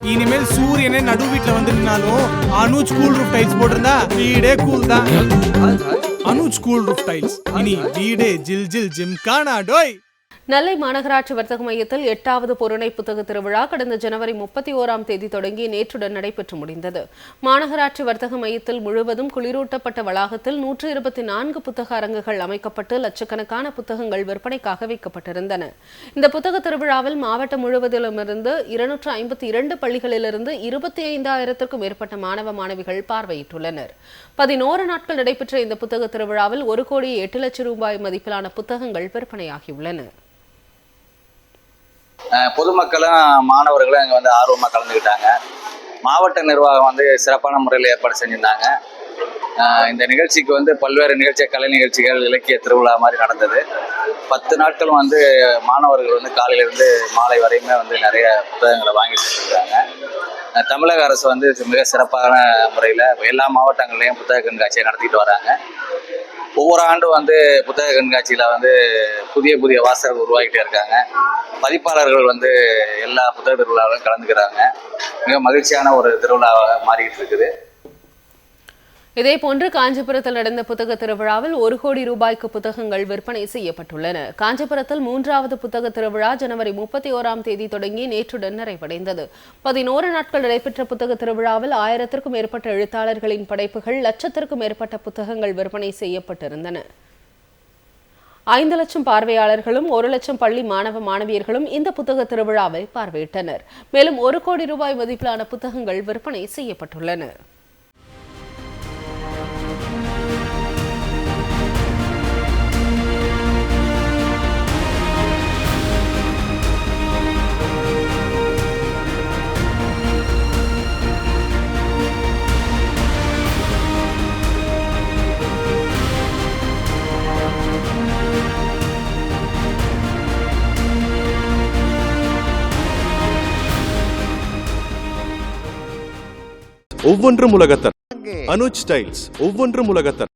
இனிமேல் சூரியனே நடு வீட்டுல வந்து நின்னாலும் அனுஜ் கூல் ரூஃப் டைல்ஸ் போட்டிருந்தா வீடே கூல் தான். அனுஜ் கூல் ரூஃப் டைல்ஸ் இனி வீடே ஜில் ஜில் ஜிம்கானா டோய். நெல்லை மாநகராட்சி வர்த்தக மையத்தில் எட்டாவது பொருணை புத்தக திருவிழா கடந்த ஜனவரி முப்பத்தி ஓராம் தேதி தொடங்கி நேற்றுடன் நடைபெற்று முடிந்தது. மாநகராட்சி வர்த்தக மையத்தில் முழுவதும் குளிரூட்டப்பட்ட வளாகத்தில் நூற்று இருபத்தி நான்கு புத்தக அரங்குகள் அமைக்கப்பட்டு லட்சக்கணக்கான புத்தகங்கள் விற்பனைக்காக வைக்கப்பட்டிருந்தன. இந்த புத்தக திருவிழாவில் மாவட்டம் முழுவதிலுமிருந்து இருநூற்று ஐம்பத்தி இரண்டு பள்ளிகளிலிருந்து இருபத்தி ஐந்தாயிரத்திற்கும் மேற்பட்ட மாணவ மாணவிகள் பார்வையிட்டுள்ளனர். பதினோரு நாட்கள் நடைபெற்ற இந்த புத்தக திருவிழாவில் ஒரு கோடி எட்டு லட்சம் ரூபாய் மதிப்பிலான புத்தகங்கள் விற்பனையாகியுள்ளன. பொதுமக்களும் மாணவர்களும் இங்கே வந்து ஆர்வமாக கலந்துக்கிட்டாங்க. மாவட்ட நிர்வாகம் வந்து சிறப்பான முறையில் ஏற்பாடு செஞ்சுருந்தாங்க. இந்த நிகழ்ச்சிக்கு வந்து பல்வேறு நிகழ்ச்சி கலை நிகழ்ச்சிகள் இலக்கிய திருவிழா மாதிரி நடந்தது. பத்து நாட்களும் வந்து மாணவர்கள் வந்து காலையிலேருந்து மாலை வரையுமே வந்து நிறைய புத்தகங்களை வாங்கிட்டு இருக்காங்க தமிழக அரசு வந்து மிக சிறப்பான முறையில் எல்லா மாவட்டங்கள்லையும் புத்தக கண்காட்சியை நடத்திட்டு வராங்க. ஒவ்வொரு ஆண்டும் வந்து புத்தக கண்காட்சியில் வந்து புதிய புதிய வாசகர்கள் உருவாகிட்டே இருக்காங்க. பதிப்பாளர்கள் வந்து எல்லா புத்தக திருவிழாவிலும் கலந்துக்கிறாங்க. மிக மகிழ்ச்சியான ஒரு திருவிழாவாக மாறிக்கிட்டு இருக்குது. இதேபோன்று காஞ்சிபுரத்தில் நடந்த புத்தக திருவிழாவில் ஒரு கோடி ரூபாய்க்கு புத்தகங்கள் விற்பனை செய்யப்பட்டுள்ளன. காஞ்சிபுரத்தில் மூன்றாவது புத்தக திருவிழா ஜனவரி முப்பத்தி ஓராம் தேதி தொடங்கி நேற்றுடன் நிறைவடைந்தது. பதினோரு நாட்கள் நடைபெற்ற புத்தக திருவிழாவில் ஆயிரத்திற்கும் மேற்பட்ட எழுத்தாளர்களின் படைப்புகள் லட்சத்திற்கும் மேற்பட்ட புத்தகங்கள் விற்பனை செய்யப்பட்டிருந்தன. ஐந்து லட்சம் பார்வையாளர்களும் ஒரு லட்சம் பள்ளி மாணவ மாணவியர்களும் இந்த புத்தக திருவிழாவை பார்வையிட்டனர். மேலும் ஒரு கோடி ரூபாய் மதிப்பிலான புத்தகங்கள் விற்பனை செய்யப்பட்டுள்ளன. ஒவ்வொன்றும் உலகத்தர். அனுஜ் ஸ்டைல்ஸ் ஒவ்வொன்றும் உலகத்தர்.